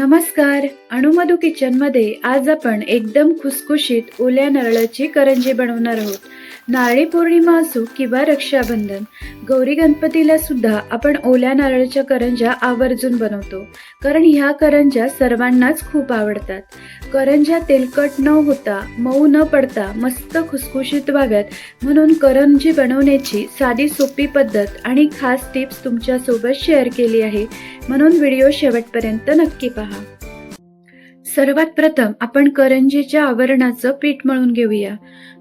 नमस्कार. अणुमधू किचनमध्ये आज आपण एकदम खुसखुशीत ओल्या नारळाची करंजी बनवणार आहोत. नारळी पौर्णिमा असो किंवा रक्षाबंधन गौरी गणपतीला सुद्धा आपण ओल्या नारळाच्या करंज्या आवर्जून बनवतो. कारण ह्या करंज्या सर्वांनाच खूप आवडतात. करंज्या तेलकट न होता मऊ न पडता मस्त खुसखुशीत व्हाव्यात. म्हणून करंजी बनवण्याची साधी सोपी पद्धत आणि खास टिप्स तुमच्यासोबत शेअर केली आहे. म्हणून व्हिडिओ शेवटपर्यंत नक्की पहा. सर्वात प्रथम आपण करंजीच्या आवरणाचं पीठ मळून घेऊया.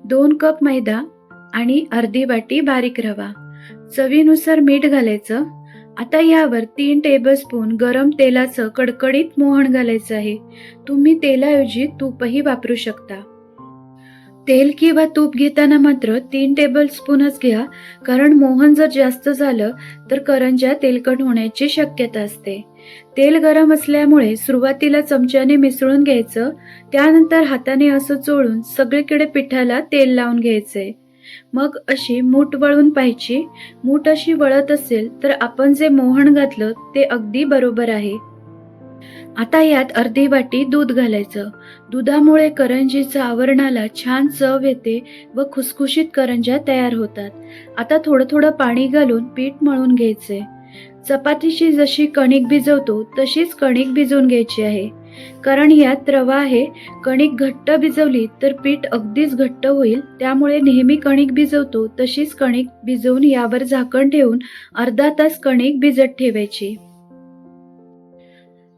दोन कप मैदा आणि अर्धी वाटी बारीक रवा. चवीनुसार मीठ घालायचं. आता यावर तीन टेबलस्पून गरम तेलाचं कडकडीत मोहन घालायचं आहे. तुम्ही तेलाऐवजी तूपही वापरू शकता. तेल किंवा तूप घेताना मात्र तीन टेबलस्पूनच घ्या. कारण मोहन जर जास्त झालं तर करंज्या तेलकट होण्याची शक्यता असते. तेल गरम असल्यामुळे सुरुवातीला चमच्याने मिसळून घ्यायचं. त्यानंतर हाताने असं चोळून सगळीकडे पिठाला तेल लावून घ्यायचंय मग अशी मूठ वळून पाहायची. मूठ अशी वळत असेल तर आपण जे मोहन घातलं ते अगदी बरोबर आहे. आता यात अर्धी वाटी दूध घालायचं. दुधामुळे करंजीच्या आवरणाला छान चव येते व खुसखुशीत करंज्या तयार होतात. आता थोडं थोडं पाणी घालून पीठ मळून घ्यायचे. चपातीची जशी कणिक भिजवतो तशीच कणिक भिजवून घ्यायची आहे. कारण यात रवा आहे कणिक घट्ट भिजवली तर पीठ अगदीच घट्ट होईल त्यामुळे नेहमी कणिक भिजवतो तशीच कणिक भिजवून यावर झाकण ठेवून अर्धा तास कणिक भिजत ठेवायची.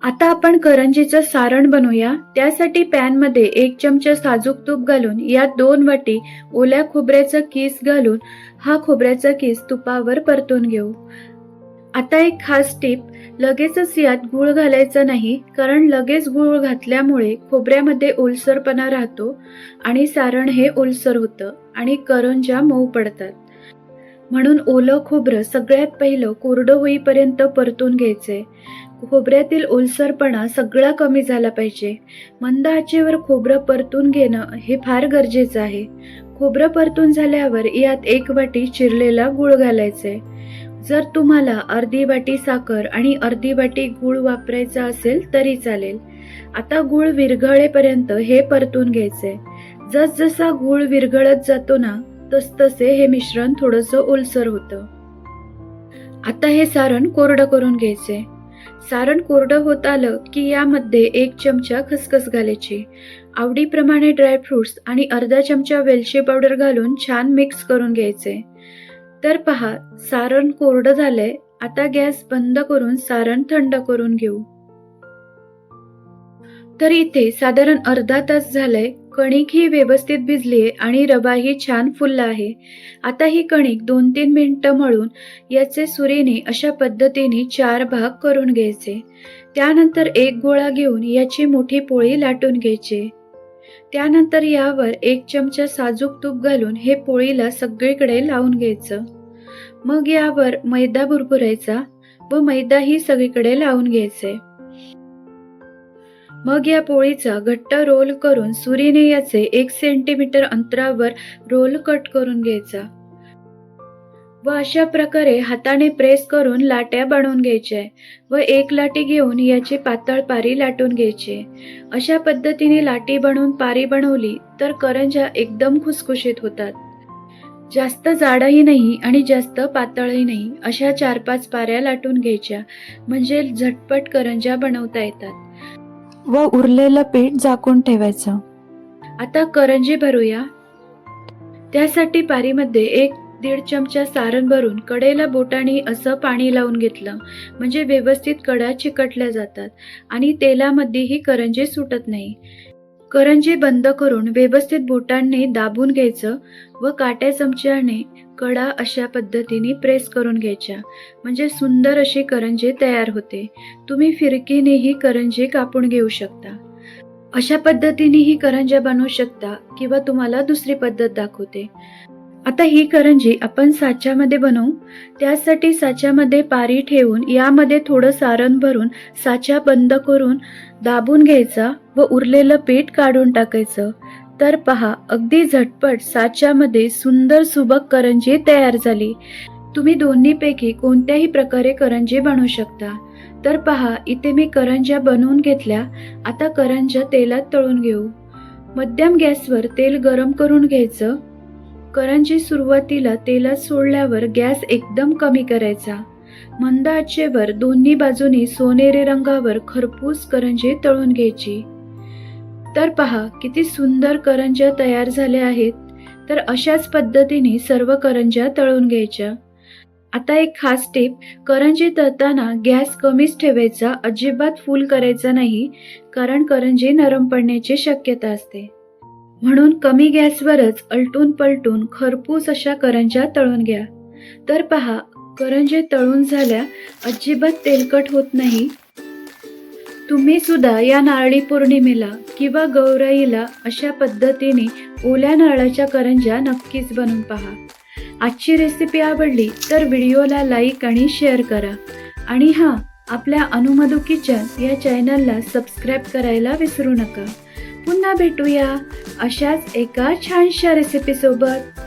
आता आपण करंजीचं सारण बनवूया त्यासाठी पॅनमध्ये एक चमचा साजूक तूप घालून यात दोन वाटी ओल्या खोबऱ्याचा किस घालून हा खोबऱ्याचा किस तुपावर परतून घेऊ. आता एक खास टीप लगेचच यात गूळ घालायचा नाही कारण लगेच गूळ घातल्यामुळे खोबऱ्यामध्ये ओलसरपणा राहतो आणि सारण हे ओलसर होतं आणि करंज्या मऊ पडतात. म्हणून ओलं खोबरं सगळ्यात पहिलं कोरडं होईपर्यंत परतून घ्यायचंय खोबऱ्यातील ओलसरपणा सगळा कमी झाला पाहिजे. मंद आचेवर खोबरं परतून घेणं हे फार गरजेचं आहे. खोबरं परतून झाल्यावर यात एक वाटी चिरलेला गूळ घालायचंय जर तुम्हाला अर्धी वाटी साखर आणि अर्धी वाटी गूळ वापरायचा असेल तरी चालेल. आता गूळ विरघळेपर्यंत हे परतून घ्यायचे. जसजसा गूळ विरघळत जातो ना तसतसे हे मिश्रण थोडंसं ओलसर होतं. आता हे सारण कोरडं करून घ्यायचे. सारण कोरडं होत आलं की यामध्ये एक चमचा खसखस घालायची. आवडीप्रमाणे ड्रायफ्रुट्स आणि अर्धा चमचा वेलची पावडर घालून छान मिक्स करून घ्यायचे. तर पहा सारण कोरडं झालंय आता गॅस बंद करून सारण थंड करून घेऊ. तर इथे साधारण अर्धा तास झालंय कणिक ही व्यवस्थित भिजलीये आणि रवाही छान फुलला आहे. आता ही कणिक दोन तीन मिनिटं मळून याचे सुरीने अशा पद्धतीने चार भाग करून घ्यायचे. त्यानंतर एक गोळा घेऊन याची मोठी पोळी लाटून घ्यायची. त्यानंतर यावर एक चमचा साजूक तूप घालून हे पोळीला सगळीकडे लावून घ्यायचं. मग यावर मैदा भुरभुरायचा व मैदाही सगळीकडे लावून घ्यायचे. मग या पोळीचा घट्ट रोल करून सुरीने याचे एक सेंटीमीटर अंतरावर रोल कट करून घ्यायचा. व अशा प्रकारे हाताने प्रेस करून लाट्या बनवून घ्यायच्या व एक लाटी घेऊन याची पातळ पारी लाटून घ्यायची. अशा पद्धतीने लाटी बनवून पारी बनवली तर करंज्या एकदम खुसखुशीत होतात. जास्त जाडही नाही आणि जास्त पातळही नाही अशा चार पाच पाऱ्या लाटून घ्यायच्या म्हणजे झटपट करंज्या बनवता येतात. व उरलेलं पीठ झाकून ठेवायचं. आता करंजी भरूया. त्यासाठी पारीमध्ये एक दीड चमचा सारण भरून कडेला बोटाने असं पाणी लावून घेतलं. म्हणजे व्यवस्थित कडा चिकटल्या जातात आणि तेलामध्येही करंजी सुटत नाही. करंजी बंद करून व्यवस्थित बोटांनी दाबून घ्यायचं व काट्या चमच्याने कडा अशा पद्धतीने प्रेस करून घ्यायच्या. म्हणजे सुंदर अशी करंजी तयार होते. तुम्ही फिरकीनेही करंजी कापून घेऊ शकता. अशा पद्धतीने ही करंज्या बनवू शकता किंवा तुम्हाला दुसरी पद्धत दाखवते. आता ही करंजी आपण साच्यामध्ये बनवू. त्यासाठी साच्यामध्ये पारी ठेवून यामध्ये थोडं सारण भरून साच्या बंद करून दाबून घ्यायचा व उरलेलं पीठ काढून टाकायचं. तर पहा अगदी झटपट साच्यामध्ये सुंदर सुबक करंजी तयार झाली. तुम्ही दोन्हीपैकी कोणत्याही प्रकारे करंजी बनवू शकता. तर पहा इथे मी करंज्या बनवून घेतल्या. आता करंज्या तेलात तळून घेऊ. मध्यम गॅसवर तेल गरम करून घ्यायचं. करंजी सुरुवातीला तेलात सोडल्यावर गॅस एकदम कमी करायचा. मंद आचेवर दोन्ही बाजूनी सोनेरी रंगावर खरपूस करंजी तळून घ्यायची. तर पहा किती सुंदर करंज्या तयार झाल्या आहेत. तर अशाच पद्धतीने सर्व करंज्या तळून घ्यायच्या. आता एक खास टिप करंजी तळताना गॅस कमीच ठेवायचा अजिबात फुल करायचा नाही कारण करंजी नरम पडण्याची शक्यता असते. म्हणून कमी गॅसवरच अलटून पलटून खरपूस अशा करंज्या तळून घ्या. तर पहा करंजे तळून झाल्या अजिबात तेलकट होत नाही. तुम्ही सुद्धा या नारळी पौर्णिमेला किंवा गौराईला अशा पद्धतीने ओल्या नारळाच्या करंज्या नक्कीच बनवून पहा. आजची रेसिपी आवडली तर व्हिडिओला लाईक आणि शेअर करा. आणि हां आपल्या अनुमधू किचन या चॅनलला सबस्क्राईब करायला विसरू नका. पुन्हा भेटूया अशाच एका छानशा रेसिपीसोबत